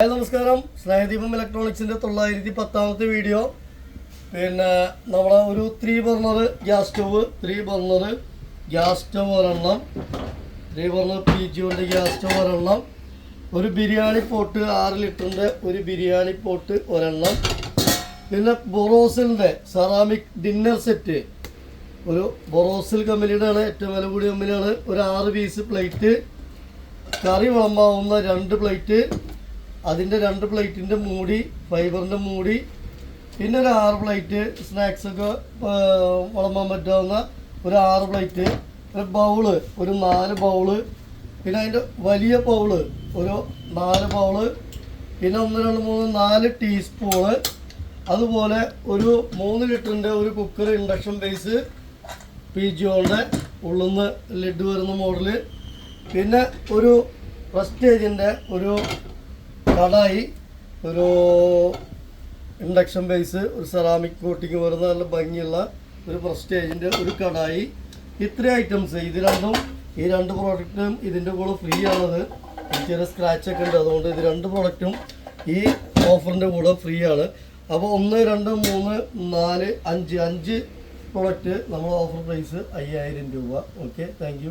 Hi നമസ്കാരം. സ്നേഹദീപം ഇലക്ട്രോണിക്സിന്റെ തൊള്ളായിരത്തി പത്താമത്തെ വീഡിയോ. പിന്നെ നമ്മളെ ഒരു three burner gas stove three burner gas stove ഒരെണ്ണം ത്രീ ബർണർ പി ജിയുടെ ഗ്യാസ് സ്റ്റവ് ഒരെണ്ണം ഒരു ബിരിയാണി പോട്ട് ആറ് ലിറ്ററിന്റെ ഒരു ബിരിയാണി പോട്ട് ഒരെണ്ണം പിന്നെ ബൊറോസിലിന്റെ സെറാമിക് ഡിന്നർ സെറ്റ്. ഒരു ബൊറോസിൽ കമ്പനിയുടെ ആണ് ഏറ്റവും വില കൂടിയ കമ്പനിയാണ് ഒരു ആറ് പീസ് പ്ലേറ്റ് കറി വിളമ്പാവുന്ന രണ്ട് പ്ലേറ്റ് അതിന്റെ രണ്ട് പ്ലേറ്റിന്റെ മൂടി ഫൈബറിന്റെ മൂടി പിന്നെ ഒരു ആറ് പ്ലേറ്റ് സ്നാക്സൊക്കെ വളമ്പാൻ പറ്റാവുന്ന ഒരു ആറ് പ്ലേറ്റ് ഒരു ബൗൾ ഒരു നാല് ബൗൾ പിന്നെ അതിന്റെ വലിയ ബൗൾ ഒരു നാല് ബൗൾ പിന്നെ ഒന്ന് രണ്ട് മൂന്ന് നാല് ടീസ്പൂണ് അതുപോലെ ഒരു മൂന്ന് ലിറ്ററിന്റെ ഒരു കുക്കർ ഇൻഡക്ഷൻ ബേസ് പി ജിയോളുടെ ഉള്ളുന്ന് ലിഡ് വരുന്ന മോഡൽ പിന്നെ ഒരു പ്രസ്റ്റേജിന്റെ ഒരു കടായി ഒരു ഇൻഡക്ഷൻ ബേസ് ഒരു സെറാമിക് കോട്ടിങ് വരുന്ന നല്ല ഭംഗിയുള്ള ഒരു പ്രസ്റ്റേജിന്റെ ഒരു കടായി. ഇത്രയും ഐറ്റംസ്. ഇത് രണ്ടും ഈ രണ്ട് പ്രോഡക്റ്റും ഇതിന്റെ കൂടെ ഫ്രീ ആണത്. ചെറിയ സ്ക്രാച്ചൊക്കെ ഉണ്ട്. അതുകൊണ്ട് ഇത് രണ്ട് പ്രോഡക്റ്റും ഈ ഓഫറിന്റെ കൂടെ ഫ്രീ ആണ്. അപ്പോൾ ഒന്ന് രണ്ട് മൂന്ന് നാല് അഞ്ച്. അഞ്ച് പ്രോഡക്റ്റ് നമ്മൾ ഓഫർ പ്രൈസ് അയ്യായിരം രൂപ. Okay thank